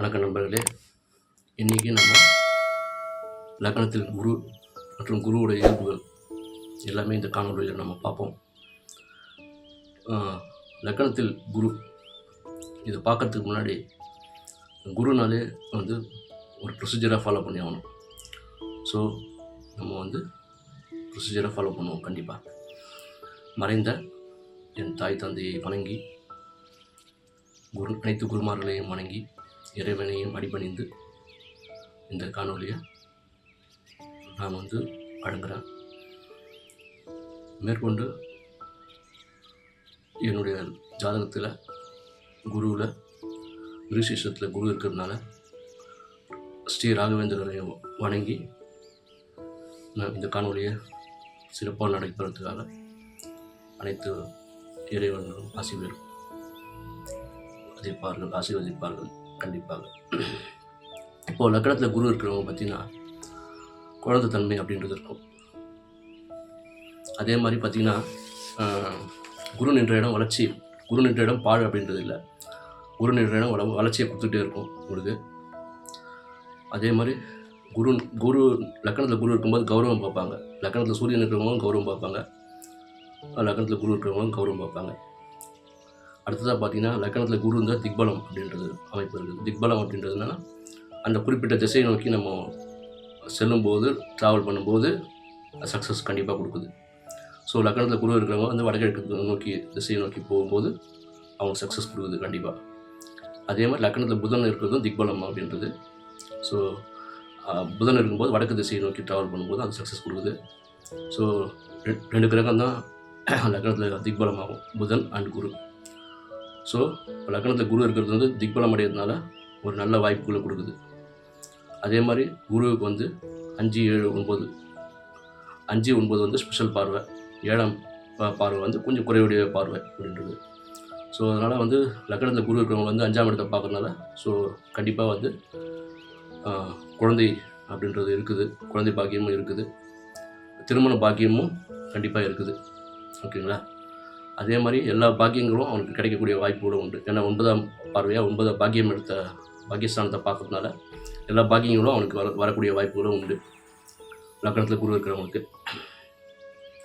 வணக்கம் நண்பர்களே. இன்றைக்கி நம்ம லக்னத்தில் குரு மற்றும் குருவோட இயல்புகள் எல்லாமே இந்த காணொலியில் நம்ம பார்ப்போம். லக்கணத்தில் குரு இதை பார்க்கறதுக்கு முன்னாடி குருனாலே வந்து ஒரு ப்ரொசீஜராக ஃபாலோ பண்ணி ஆகணும். ஸோ நம்ம வந்து ப்ரொசீஜராக ஃபாலோ பண்ணுவோம் கண்டிப்பாக மறைந்த என் தாய் தந்தையை வணங்கி குரு அனைத்து குருமார்களையும் வணங்கி இறைவனையும் அடிபணிந்து இந்த காணொலியை நான் வந்து வழங்குறேன் மேற்கொண்டு என்னுடைய ஜாதகத்தில் குருவில் விருசேஷத்தில் குரு இருக்கிறதுனால ஸ்ரீ ராகவேந்திரரை வணங்கி நான் இந்த காணொலியை சிறப்பாக நடைபெறத்துக்காக அனைத்து இறைவர்களும் ஆசீர்வதிப்பார்கள் ஆசீர்வதிப்பார்கள். கண்டிப்பாக. இப்போது லக்கணத்தில் குரு இருக்கிறவங்க பார்த்தீங்கன்னா குழந்தைத்தன்மை அப்படின்றது இருக்கும். அதே மாதிரி பார்த்திங்கன்னா குரு நின்ற இடம் வளர்ச்சி குரு நின்ற இடம் பாழ் அப்படின்றது இல்லை. குரு நின்ற இடம் வள வளர்ச்சியை கொடுத்துட்டே இருக்கும் உங்களுக்கு அதே மாதிரி குரு குரு லக்கணத்தில் குரு இருக்கும்போது கௌரவம் பார்ப்பாங்க. லக்கணத்தில் சூரியன் இருக்கிறவங்களும் கௌரவம் பார்ப்பாங்க. லக்கணத்தில் குரு இருக்கிறவங்களும் கௌரவம் பார்ப்பாங்க. அடுத்ததாக பார்த்தீங்கன்னா லக்கணத்தில் குரு இருந்தால் திக்பலம் அப்படின்றது அமைப்பு இருக்குது. திக்பலம் அப்படின்றதுனா அந்த குறிப்பிட்ட திசையை நோக்கி நம்ம செல்லும்போது ட்ராவல் பண்ணும்போது சக்ஸஸ் கண்டிப்பாக கொடுக்குது. ஸோ லக்கணத்தில் குரு இருக்கிறவங்க வந்து வடகிழக்கு நோக்கி திசையை நோக்கி போகும்போது அவங்க சக்ஸஸ் கொடுக்குது கண்டிப்பாக அதே மாதிரி லக்கணத்தில் புதன் இருக்கிறதும் திக்பலம் அப்படின்றது. ஸோ புதன் இருக்கும்போது வடக்கு திசையை நோக்கி ட்ராவல் பண்ணும்போது அது சக்ஸஸ் கொடுக்குது. ஸோ ரெண்டு கிரகம் தான் லக்கணத்தில் திக்பலம் ஆகும் புதன் அண்ட் குரு. ஸோ லக்னத்தில் குரு இருக்கிறது வந்து திக்பலம் அடைகிறதுனால ஒரு நல்ல வாய்ப்புகளை கொடுக்குது. அதே மாதிரி குருவுக்கு வந்து அஞ்சு ஏழு ஒன்பது. அஞ்சு ஒன்பது வந்து ஸ்பெஷல் பார்வை. ஏழாம் பார்வை வந்து கொஞ்சம் குறைவுடைய பார்வை அப்படின்றது. ஸோ அதனால் வந்து லக்னத்தில் குரு இருக்கிறவங்க வந்து அஞ்சாம் இடத்தை பார்க்கறதுனால ஸோ கண்டிப்பாக வந்து குழந்தை அப்படின்றது இருக்குது. குழந்தை பாக்கியமும் இருக்குது. திருமண பாக்கியமும் கண்டிப்பாக இருக்குது. ஓகேங்களா? அதே மாதிரி எல்லா பாக்கியங்களும் அவனுக்கு கிடைக்கக்கூடிய வாய்ப்புகளும் உண்டு. ஏன்னா ஒன்பதாம் பார்வையாக ஒன்பதாம் பாக்கியம் எடுத்த பாக்கியஸ்தானத்தை பார்க்கறதுனால எல்லா பாக்கியங்களும் அவனுக்கு வர வரக்கூடிய வாய்ப்புகளும் உண்டு. லக்கணத்தில் குரு இருக்கிறவங்களுக்கு.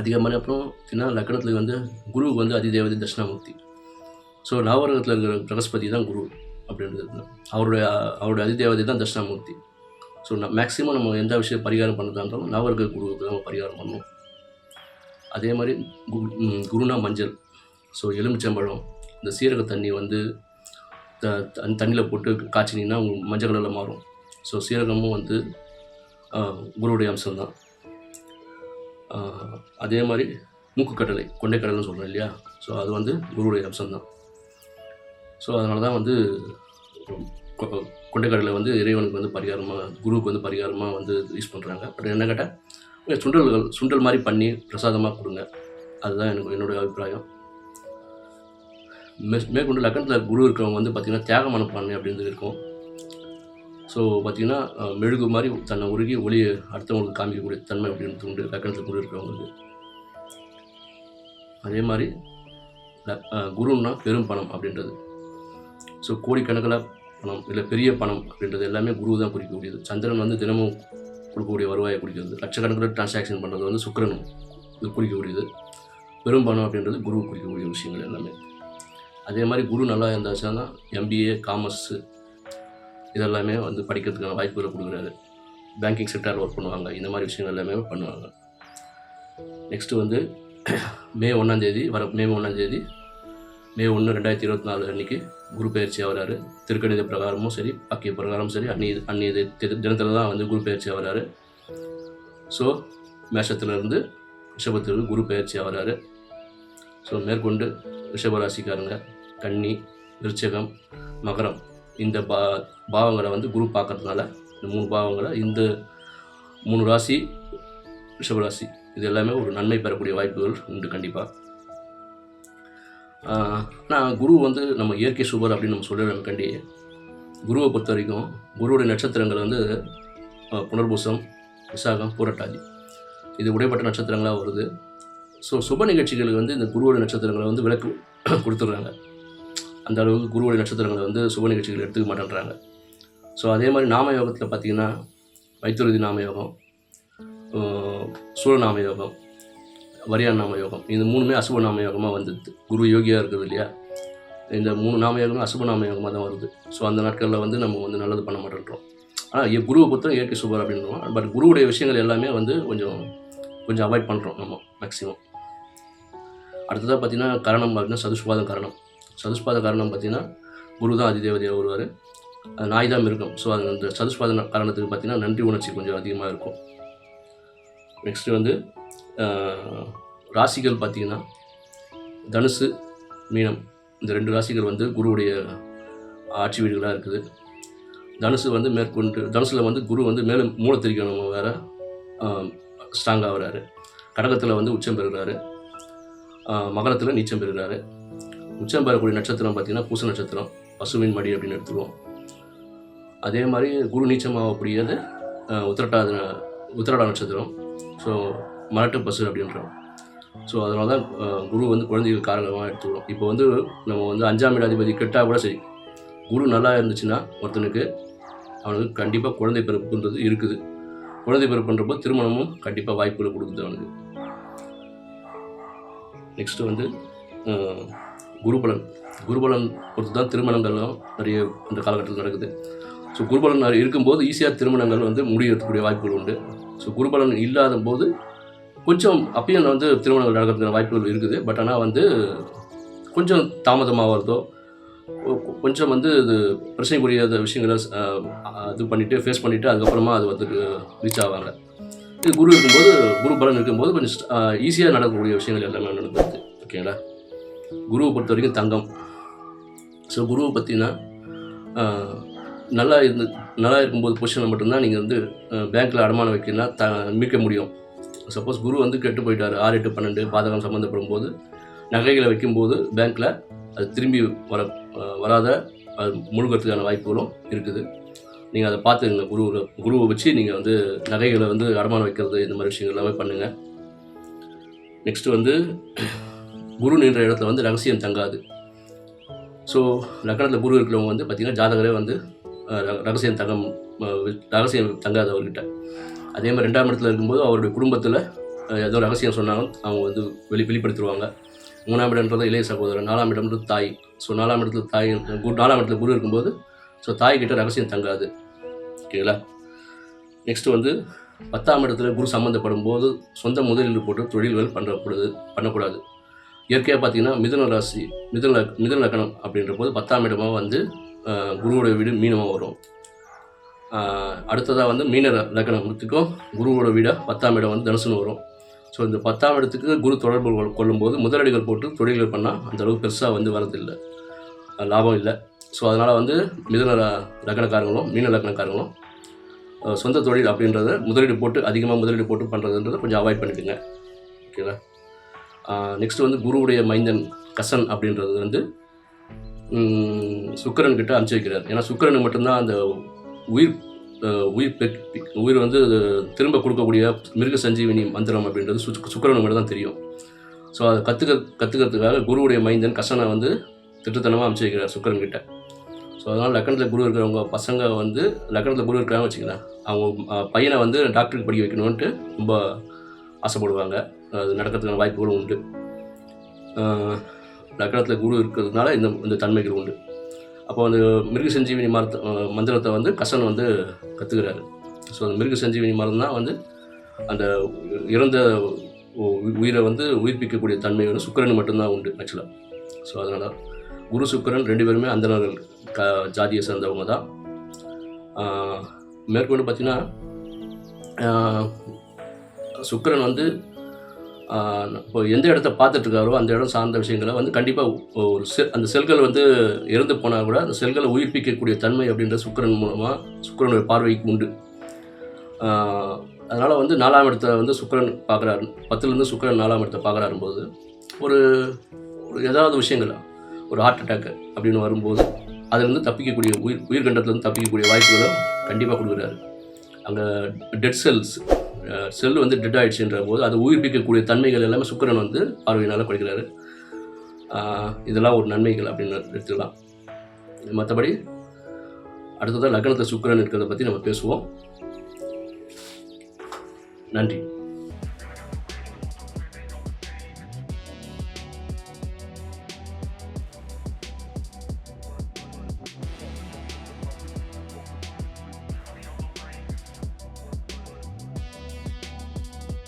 அதிகமான அப்புறம் சின்ன லக்கணத்தில் வந்து குருவுக்கு வந்து அதிதேவதை தட்சிணாமூர்த்தி. ஸோ நவரகத்தில் இருக்கிற பிரகஸ்பதி தான் குரு அப்படின்றது. அவருடைய அவருடைய அதிதேவதை தான் தட்சிணாமூர்த்தி. ஸோ மேக்ஸிமம் நம்ம எந்த விஷயம் பரிகாரம் பண்ணுறதா இருந்தாலும் நவரக குருவுக்கு நம்ம பரிகாரம் பண்ணுவோம் அதே மாதிரி கு- குருணா குருனா மஞ்சள். ஸோ எலுமிச்சம்பழம் இந்த சீரக தண்ணி வந்து த தண்ணியில் போட்டு காய்ச்சினீங்கன்னா உங்களுக்கு மஞ்சள் கலரில் மாறும். ஸோ சீரகமும் வந்து குருவுடைய அம்சம்தான். அதே மாதிரி மூக்குக்கடலை கொண்டைக்கடலைன்னு சொல்கிறேன் இல்லையா? ஸோ அது வந்து குருவுடைய அம்சம்தான். ஸோ அதனால தான் வந்து கொ- கொண்டைக்கடலை வந்து இறைவனுக்கு வந்து பரிகாரமாக குருவுக்கு வந்து பரிகாரமாக வந்து யூஸ் பண்ணுறாங்க பட் என்ன கேட்டால் சுண்டல்கள் சுண்டல் மாதிரி பண்ணி பிரசாதமாக கொடுங்க. அதுதான் எனக்கு என்னுடைய அபிப்பிராயம். மே மேற்கொண்டு லக்கணத்தில் குரு இருக்கிறவங்க வந்து பார்த்திங்கன்னா தியாக மனப்பான்மை அப்படின்றது இருக்கும். ஸோ பார்த்திங்கன்னா மெழுகு மாதிரி தன்னை உருகி ஒளியை அடுத்தவங்களுக்கு காமிக்கக்கூடிய தன்மை அப்படின்றது உண்டு லக்கணத்தில் குரு இருக்கிறவங்களுக்கு. அதே மாதிரி ல- குருன்னா பெரும் பணம் அப்படின்றது. ஸோ கோடிக்கணக்கில் பணம் இல்லை பெரிய பணம் அப்படின்றது எல்லாமே குரு தான் குறிக்கக்கூடியது. சந்திரன் வந்து தினமும் கொடுக்கக்கூடிய வருவாயை குறிக்கிறது. லட்சக்கணக்கில் டிரான்சாக்ஷன் பண்ணுறது வந்து சுக்கிரனும். இது குறிக்கக்கூடியது. பெரும் பணம் அப்படின்றது குரு குறிக்கக்கூடிய விஷயங்கள் எல்லாமே. அதே மாதிரி குரு நல்லா இருந்தாச்சுன்னா எம்பிஏ காமர்ஸு இதெல்லாமே வந்து படிக்கிறதுக்கான வாய்ப்புகளை கொடுக்குறாரு. பேங்கிங் செக்டரில் ஒர்க் பண்ணுவாங்க. இந்த மாதிரி விஷயங்கள் எல்லாமே பண்ணுவாங்க. நெக்ஸ்ட்டு வந்து மே ஒன்றாந்தேதி வர மே ஒன்றாந்தேதி மே ஒன்று ரெண்டாயிரத்தி இருபத்தி நாலு அன்றைக்கி குரு பயிற்சியாக வராரு திருக்கணித பிரகாரமும் சரி பாக்கிய பிரகாரமும் சரி அன்னி அன்னிய தினத்தில் தான் வந்து குரு பயிற்சியாக வராரு ஸோ மேஷத்துலேருந்து ரிஷபத்திலிருந்து குரு பயிற்சியாக வராரு ஸோ மேற்கொண்டு ரிஷபராசிக்காரங்க கன்னி விருச்சகம் மகரம் இந்த பா பாவங்களை வந்து குரு பார்க்கறதுனால இந்த மூணு பாவங்களை இந்த மூணு ராசி ரிஷபராசி இது எல்லாமே ஒரு நன்மை பெறக்கூடிய வாய்ப்புகள் உண்டு கண்டிப்பாக நான் குரு வந்து நம்ம இயற்கை சுபர் அப்படின்னு நம்ம சொல்லிடுறோம் கண்டி குருவை பொறுத்த வரைக்கும் குருவுடைய நட்சத்திரங்கள் வந்து புனர்பூசம் விசாகம் பூரட்டாதி. இது உடைப்பட்ட நட்சத்திரங்களாக வருது. ஸோ சுப நிகழ்ச்சிகளுக்கு வந்து இந்த குருவோட நட்சத்திரங்களை வந்து விளக்கு கொடுத்துட்றாங்க. அந்த அளவுக்கு குருவோட நட்சத்திரங்களை வந்து சுப நிகழ்ச்சிகள் எடுத்துக்க மாட்டேன்றாங்க. ஸோ அதே மாதிரி நாம யோகத்தில் பார்த்திங்கன்னா வைத்துருதி நாம யோகம் சூழ நாம யோகம் வரியான் நாம யோகம் இது மூணுமே அசுப நாம யோகமாக வந்துடுது குரு யோகியாக இருக்குது இல்லையா? இந்த மூணு நாம யோகமும் அசுப நாம யோகமாக தான் வருது. ஸோ அந்த நாட்களில் வந்து நம்ம வந்து நல்லது பண்ண மாட்டேன்றோம். ஆனால் குருவை பொறுத்தவரை இயற்கை சுபர் அப்படின்றோம். பட் குருவுடைய விஷயங்கள் எல்லாமே வந்து கொஞ்சம் கொஞ்சம் அவாய்ட் பண்ணுறோம் நம்ம மேக்ஸிமம் அடுத்ததாக பார்த்தீங்கன்னா கரணம் அப்படின்னா சதுஷ்பாத கரணம். சதுஷ்பாத கரணம் பார்த்தீங்கன்னா குரு தான் அதிதேவதையாக வருவார். நாய் தான் இருக்கும் ஸோ அது அந்த சதுஷ்பாத காரணத்துக்கு பார்த்தீங்கன்னா நன்றி உணர்ச்சி கொஞ்சம் அதிகமாக இருக்கும். நெக்ஸ்ட்டு வந்து ராசிகள் பார்த்தீங்கன்னா தனுசு மீனம் இந்த ரெண்டு ராசிகள் வந்து குருவுடைய ஆட்சி வீடுகளாக இருக்குது. தனுசு வந்து மேற்கொண்டு தனுசில் வந்து குரு வந்து மேலும் மூலத்திரிக்கணும் வேறு ஸ்ட்ராங்காக வராரு. கடகத்தில் வந்து உச்சம் பெறுகிறாரு. மகரத்தில் நீச்சம் பெறுகிறாரு. உச்சம் பெறக்கூடிய நட்சத்திரம் பார்த்தீங்கன்னா பூச நட்சத்திரம் பசுவின் மடி அப்படின்னு எடுத்துருவோம். அதே மாதிரி குரு நீச்சம் ஆகக்கூடியது உத்திரட்டாத உத்திரடா நட்சத்திரம். ஸோ மரட்டு பசு அப்படின்றோம் ஸோ அதனால தான் குரு வந்து குழந்தைகள் காரணமாக எடுத்துக்கிறோம். இப்போ வந்து நம்ம வந்து அஞ்சாம் இடாதிபதி கெட்டால் கூட சரி. குரு நல்லா இருந்துச்சுன்னா ஒருத்தனுக்கு அவனுக்கு கண்டிப்பாக குழந்தை பிறப்புன்றது இருக்குது. குழந்தை பிறப்புன்றப்போ திருமணமும் கண்டிப்பாக வாய்ப்புகளை கொடுக்குது அவனுக்கு. நெக்ஸ்ட்டு வந்து குருபலன். குருபலன் பொறுத்து தான் திருமணங்கள்லாம் நிறைய இந்த காலகட்டத்தில் நடக்குது. ஸோ குருபலன் இருக்கும்போது ஈஸியாக திருமணங்கள் வந்து முடியறதுக்கூடிய வாய்ப்புகள் உண்டு. ஸோ குருபலன் இல்லாத போது கொஞ்சம் அப்பயும் வந்து திருமணங்கள் நடக்கிறதுக்கான வாய்ப்புகள் இருக்குது. பட் ஆனால் வந்து கொஞ்சம் தாமதமாகிறதோ கொஞ்சம் வந்து இது பிரச்சனைக்குரிய விஷயங்களை இது பண்ணிவிட்டு ஃபேஸ் பண்ணிவிட்டு அதுக்கப்புறமா அது வந்து ரீச் ஆவாங்க. இது குரு இருக்கும்போது குரு பலன் இருக்கும்போது கொஞ்சம் ஈஸியாக நடக்கக்கூடிய விஷயங்கள் எல்லாமே நடந்துருக்கு. ஓகேங்களா குருவை பொறுத்த வரைக்கும் தங்கம். ஸோ குருவை பற்றினா நல்லா இருந்து நல்லா இருக்கும்போது பொசிஷனில் மட்டும்தான் நீங்கள் வந்து பேங்க்கில் அடமானம் வைக்கணும்னா த மீட்க முடியும். சப்போஸ் குரு வந்து கெட்டு போயிட்டார் ஆறு எட்டு பன்னெண்டு பாதகம் சம்மந்தப்படும் போது நகைகளை வைக்கும்போது பேங்க்கில் அது திரும்பி வர வராத அது முழுகிறதுக்கான வாய்ப்புகளும் இருக்குது. நீங்கள் அதை பார்த்துங்க குருவில் குருவை வச்சு நீங்கள் வந்து நகைகளை வந்து அடமானம் வைக்கிறது இந்த மாதிரி விஷயங்கள் எல்லாமே பண்ணுங்கள் நெக்ஸ்ட்டு வந்து குரு நின்ற இடத்துல வந்து ரகசியம் தங்காது. ஸோ லக்கணத்தில் குரு இருக்கிறவங்க வந்து பார்த்திங்கன்னா ஜாதகரே வந்து ரகசியம் தங்கம் ரகசியம் தங்காது அவர்கிட்ட. அதே மாதிரி ரெண்டாம் இடத்துல இருக்கும்போது அவருடைய குடும்பத்தில் ஏதோ ரகசியம் சொன்னாலும் அவங்க வந்து வெளி வெளிப்படுத்திடுவாங்க. மூணாம் இடம்ன்றது இளைய சகோதரன் நாலாம் இடம்ன்றது தாய். ஸோ நாலாம் இடத்துல தாய் குரு நாலாம் இடத்துல குரு இருக்கும்போது ஸோ தாய்கிட்ட ரகசியம் தங்காது. ஓகேங்களா நெக்ஸ்ட் வந்து பத்தாம் இடத்துல குரு சம்மந்தப்படும் போது சொந்த முதலீடு போட்டு தொழில்கள் பண்ணக்கூடாது பண்ணக்கூடாது. இயற்கையாக பார்த்தீங்கன்னா மிதுன ராசி மிதுன மிதுன லக்கணம் அப்படின்ற போது பத்தாம் இடமாக வந்து குருவோட வீடு மீனமாக வரும். அடுத்ததாக வந்து மீன ர- லக்கணத்துக்கும் குருவோட வீடாக பத்தாம் இடம் வந்து தனுசுன்னு வரும். ஸோ இந்த பத்தாம் இடத்துக்கு குரு தொடர்பு கொள்- கொள்ளும்போது முதலீடுகள் போட்டு தொழில்கள் பண்ணால் அந்தளவுக்கு பெருசாக வந்து வரதில்லை லாபம் இல்லை. ஸோ அதனால் வந்து மிதன லக்கணக்காரங்களும் மீன லக்கணக்காரங்களும் சொந்த தொழில் அப்படின்றத முதலீடு போட்டு அதிகமாக முதலீடு போட்டு பண்ணுறதுன்றதை கொஞ்சம் அவாய்ட் பண்ணிவிடுங்க ஓகேவா நெக்ஸ்ட் வந்து குருவுடைய மைந்தன் கசன் அப்படின்றது வந்து சுக்கரன் கிட்ட அனுப்பிச்சு வைக்கிறார். ஏன்னா சுக்கிரனுக்கு மட்டும்தான் அந்த உயிர் உயிர் உயிர் வந்து அது திரும்ப கொடுக்கக்கூடிய மிருக சஞ்சீவினி மந்திரம் அப்படின்றது சு சுக்கரனுக்கு மட்டும் தான் தெரியும். ஸோ அதை கற்றுக்க கற்றுக்கிறதுக்காக குருவுடைய மைந்தன் கசனை வந்து திட்டத்தனமாக அனுப்பிச்சி வைக்கிறார் சுக்கரன் கிட்ட. ஸோ அதனால் லக்கணத்தில் குரு இருக்கிறவங்க பசங்க வந்து லக்கணத்தில் குரு இருக்கிறாங்க வச்சுக்கலாம் அவங்க பையனை வந்து டாக்டருக்கு படிக்க வைக்கணுன்ட்டு ரொம்ப ஆசைப்படுவாங்க. அது நடக்கிறதுக்கான வாய்ப்புகளும் உண்டு. லக்கணத்தில் குரு இருக்கிறதுனால இந்த இந்த தன்மைகள் உண்டு. அப்போ அந்த மிருக சஞ்சீவினி மரத்தை மந்திரத்தை வந்து கசன் வந்து கற்றுக்கிறாரு ஸோ அந்த மிருக சஞ்சீவினி மரம் தான் வந்து அந்த இறந்த உ- உயிரை வந்து உயிர்ப்பிக்கக்கூடிய தன்மை வந்து சுக்கரன் மட்டும்தான் உண்டு ஆக்சுவலாக ஸோ அதனால் குரு சுக்கிரன் ரெண்டு பேருமே அந்தனர்கள் க ஜாதியை சேர்ந்தவங்க தான். மேற்கொண்டு பார்த்தீங்கன்னா சுக்கரன் வந்து இப்போ எந்த இடத்த பார்த்துட்ருக்காரோ அந்த இடம் சார்ந்த விஷயங்களை வந்து கண்டிப்பாக ஒரு செல் அந்த செல்கள் வந்து இறந்து போனால் கூட அந்த செல்களை உயிர்ப்பிக்கக்கூடிய தன்மை அப்படின்ற சுக்கரன் மூலமாக சுக்கரனுடைய பார்வைக்கு உண்டு. அதனால் வந்து நாலாம் இடத்த வந்து சுக்கரன் பார்க்குறாரு. பத்துலேருந்து சுக்கரன் நாலாம் இடத்த பார்க்குறாரும் போது ஒரு ஒரு ஏதாவது விஷயங்கள் ஒரு ஹார்ட் அட்டாக் அப்படின்னு வரும்போது அதுலேருந்து தப்பிக்கக்கூடிய உயிர் உயிர்கண்டத்துலேருந்து தப்பிக்கக்கூடிய வாய்ப்புகளை கண்டிப்பாக கொடுக்குறாரு. அங்கே டெட் செல்ஸ் செல் வந்து டெட் ஆயிடுச்சுன்ற போது அதை உயிர்ப்பிக்கக்கூடிய தன்மைகள் எல்லாமே சுக்கிரன் வந்து பார்வையினால் கொடுக்கிறாரு இதெல்லாம் ஒரு நன்மைகள் அப்படின்னு எடுத்துக்கலாம். மற்றபடி அடுத்ததாக லக்னத்தில் சுக்கரன் இருக்கிறத பற்றி நம்ம பேசுவோம். நன்றி.